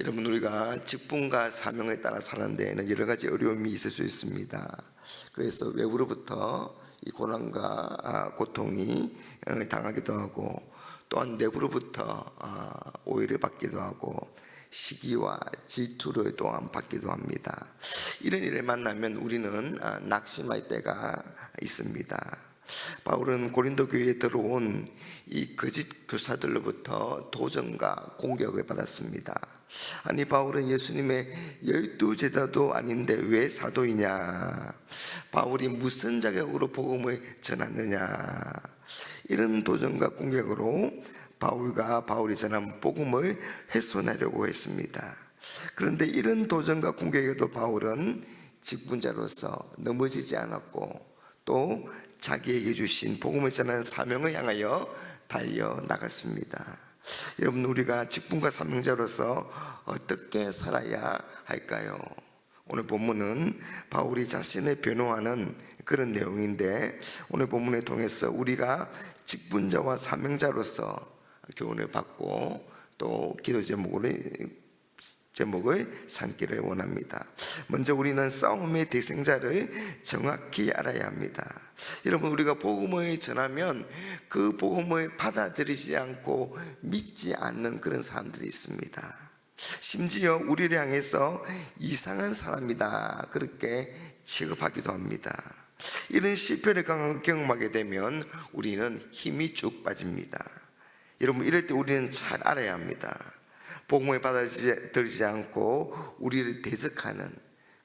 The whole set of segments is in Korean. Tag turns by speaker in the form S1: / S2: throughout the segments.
S1: 여러분 우리가 직분과 사명에 따라 사는 데에는 여러 가지 어려움이 있을 수 있습니다. 그래서 외부로부터 이 고난과 아, 고통이 어, 당하기도 하고 또한 내부로부터 아, 오해를 받기도 하고 시기와 질투를 또한 받기도 합니다. 이런 일을 만나면 우리는 아, 낙심할 때가 있습니다. 바울은 고린도 교회에 들어온 이 거짓 교사들로부터 도전과 공격을 받았습니다. 아니 바울은 예수님의 열두 제자도 아닌데 왜 사도이냐? 바울이 무슨 자격으로 복음을 전하느냐? 이런 도전과 공격으로 바울과 바울이 전한 복음을 훼손하려고 했습니다. 그런데 이런 도전과 공격에도 바울은 직분자로서 넘어지지 않았고 또 자기에게 주신 복음을 전하는 사명을 향하여 달려 나갔습니다. 여러분 우리가 직분과 사명자로서 어떻게 살아야 할까요? 오늘 본문은 바울이 자신을 변호하는 그런 내용인데 오늘 본문을 통해서 우리가 직분자와 사명자로서 교훈을 받고 또 기도 제목을 제목을 삼기를 원합니다. 먼저 우리는 싸움의 대생자를 정확히 알아야 합니다. 여러분 우리가 복음을 전하면 그 복음을 받아들이지 않고 믿지 않는 그런 사람들이 있습니다. 심지어 우리를 향해서 이상한 사람이다 그렇게 취급하기도 합니다. 이런 실패를 경험하게 되면 우리는 힘이 쭉 빠집니다. 여러분 이럴 때 우리는 잘 알아야 합니다. 복음을 받아들이지 않고 우리를 대적하는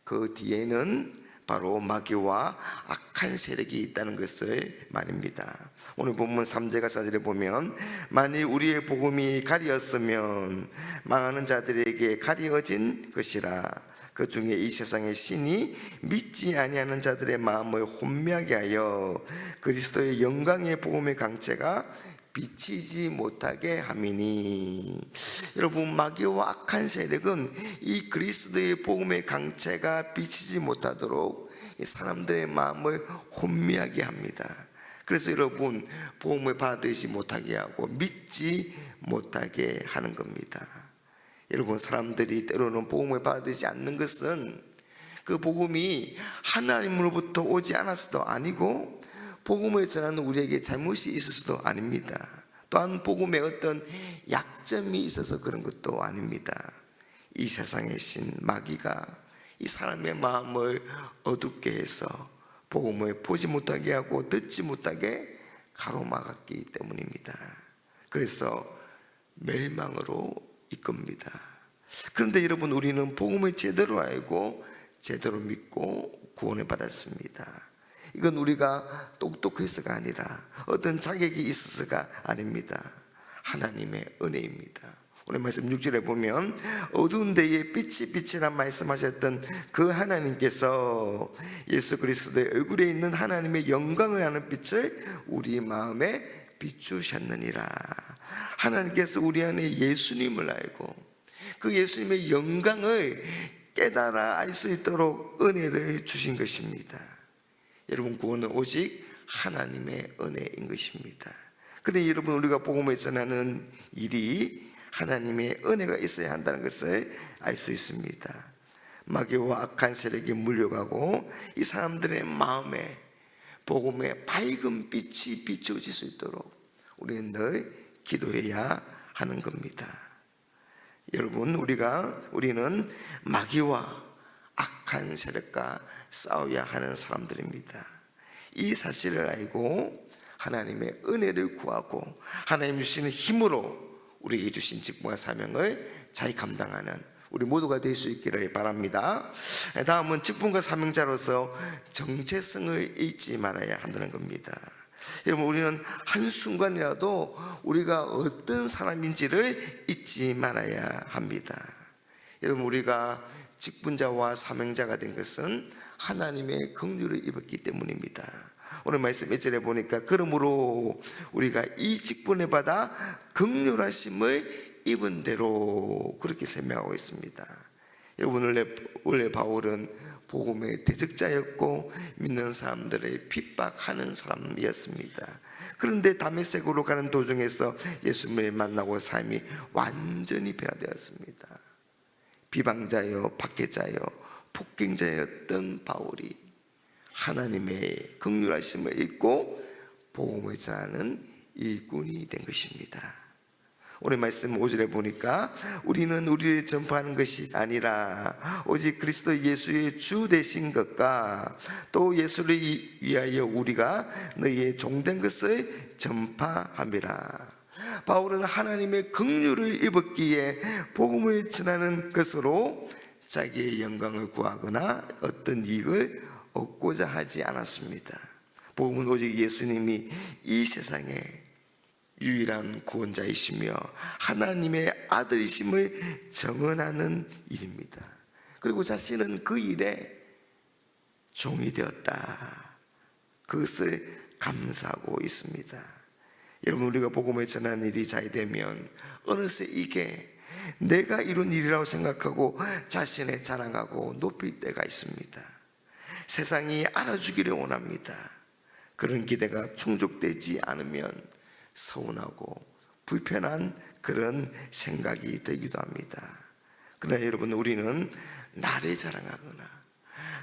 S1: 그 뒤에는 바로 마귀와 악한 세력이 있다는 것을 말입니다. 오늘 본문 3절과 4절에 보면 만일 우리의 복음이 가리었으면 망하는 자들에게 가리어진 것이라 그 중에 이 세상의 신이 믿지 아니하는 자들의 마음을 혼미하게 하여 그리스도의 영광의 복음의 강체가 비치지 못하게 함이니 여러분 마귀와 악한 세력은 이 그리스도의 복음의 강체가 비치지 못하도록 이 사람들의 마음을 혼미하게 합니다. 그래서 여러분 복음을 받으시 못하게 하고 믿지 못하게 하는 겁니다. 여러분 사람들이 때로는 복음을 받으지 않는 것은 그 복음이 하나님으로부터 오지 않았어도 아니고 복음을 전하는 우리에게 잘못이 있을 수도 아닙니다. 또한 복음에 어떤 약점이 있어서 그런 것도 아닙니다. 이 세상의 신 마귀가 이 사람의 마음을 어둡게 해서 복음을 보지 못하게 하고 듣지 못하게 가로막았기 때문입니다. 그래서 멸망으로 이끕니다. 그런데 여러분 우리는 복음을 제대로 알고 제대로 믿고 구원을 받았습니다. 이건 우리가 똑똑해서가 아니라 어떤 자격이 있어서가 아닙니다. 하나님의 은혜입니다. 오늘 말씀 6절에 보면 어두운 데에 빛이 빛이라 말씀하셨던 그 하나님께서 예수 그리스도의 얼굴에 있는 하나님의 영광을 하는 빛을 우리 마음에 비추셨느니라. 하나님께서 우리 안에 예수님을 알고 그 예수님의 영광을 깨달아 알 수 있도록 은혜를 주신 것입니다. 여러분 구원은 오직 하나님의 은혜인 것입니다. 그런데 여러분 우리가 복음을 전하는 일이 하나님의 은혜가 있어야 한다는 것을 알 수 있습니다. 마귀와 악한 세력이 물려가고 이 사람들의 마음에 복음의 밝은 빛이 비추어질 수 있도록 우리는 늘 기도해야 하는 겁니다. 여러분 우리가 우리는 마귀와 악한 세력과 싸워야 하는 사람들입니다. 이 사실을 알고 하나님의 은혜를 구하고 하나님 주시는 힘으로 우리에게 주신 직무와 사명을 잘 감당하는 우리 모두가 될 수 있기를 바랍니다. 다음은 직분과 사명자로서 정체성을 잊지 말아야 한다는 겁니다. 여러분 우리는 한순간이라도 우리가 어떤 사람인지를 잊지 말아야 합니다. 여러분 우리가 직분자와 사명자가 된 것은 하나님의 긍휼을 입었기 때문입니다. 오늘 말씀 1절에 보니까 그러므로 우리가 이 직분을 받아 긍휼하심을 입은 대로 그렇게 설명하고 있습니다. 여러분 원래, 원래 바울은 복음의 대적자였고 믿는 사람들을 핍박하는 사람이었습니다. 그런데 다메섹으로 가는 도중에서 예수님을 만나고 삶이 완전히 변화되었습니다. 비방자요, 박해자요, 폭행자였던 바울이 하나님의 극률하심을 잊고 복음을 전하는 일꾼이 된 것입니다. 오늘 말씀 5절에 보니까 우리는 우리를 전파하는 것이 아니라 오직 그리스도 예수의 주 되신 것과 또 예수를 위하여 우리가 너희의 종된 것을 전파함이라. 바울은 하나님의 긍휼을 입었기에 복음을 전하는 것으로 자기의 영광을 구하거나 어떤 이익을 얻고자 하지 않았습니다. 복음은 오직 예수님이 이 세상에 유일한 구원자이시며 하나님의 아들이심을 정언하는 일입니다. 그리고 자신은 그 일에 종이 되었다. 그것을 감사하고 있습니다. 여러분 우리가 복음을 전하는 일이 잘 되면 어느새 이게 내가 이룬 일이라고 생각하고 자신을 자랑하고 높일 때가 있습니다. 세상이 알아주기를 원합니다. 그런 기대가 충족되지 않으면 서운하고 불편한 그런 생각이 들기도 합니다. 그러나 여러분 우리는 나를 자랑하거나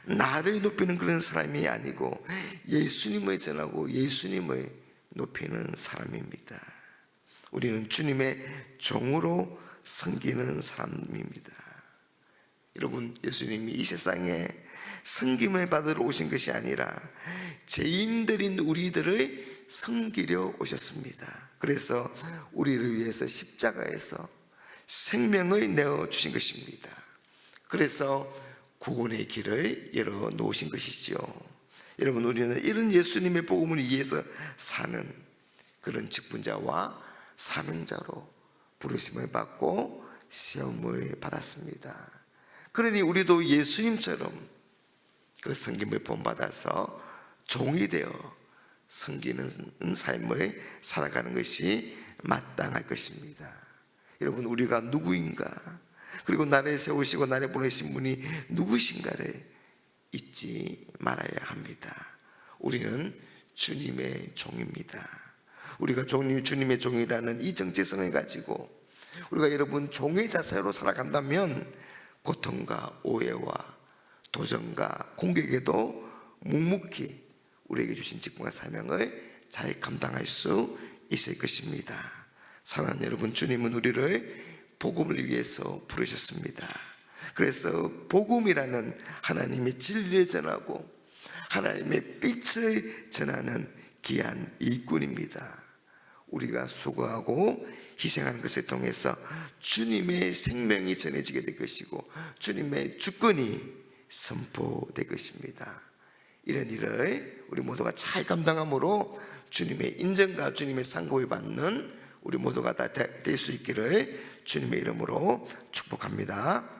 S1: 나를 높이는 그런 사람이 아니고 예수님을 전하고 예수님을 높이는 사람입니다. 우리는 주님의 종으로 섬기는 사람입니다. 여러분, 예수님이 이 세상에 섬김을 받으러 오신 것이 아니라 죄인들인 우리들을 섬기려 오셨습니다. 그래서 우리를 위해서 십자가에서 생명을 내어 주신 것입니다. 그래서 구원의 길을 열어 놓으신 것이지요. 여러분 우리는 이런 예수님의 복음을 위해서 사는 그런 직분자와 사명자로 부르심을 받고 시험을 받았습니다. 그러니 우리도 예수님처럼 그 성김을 본받아서 종이 되어 섬기는 삶을 살아가는 것이 마땅할 것입니다. 여러분 우리가 누구인가 그리고 나를 세우시고 나를 보내신 분이 누구신가를 잊지 말아야 합니다. 우리는 주님의 종입니다. 우리가 종이 주님의 종이라는 이 정체성을 가지고 우리가 여러분 종의 자세로 살아간다면 고통과 오해와 도전과 공격에도 묵묵히 우리에게 주신 직분과 사명을 잘 감당할 수 있을 것입니다. 사랑하는 여러분, 주님은 우리를 복음을 위해서 부르셨습니다. 그래서 복음이라는 하나님의 진리를 전하고 하나님의 빛을 전하는 귀한 일꾼입니다. 우리가 수고하고 희생하는 것을 통해서 주님의 생명이 전해지게 될 것이고 주님의 주권이 선포될 것입니다. 이런 일을 우리 모두가 잘 감당함으로 주님의 인정과 주님의 상급을 받는 우리 모두가 다 될 수 있기를 주님의 이름으로 축복합니다.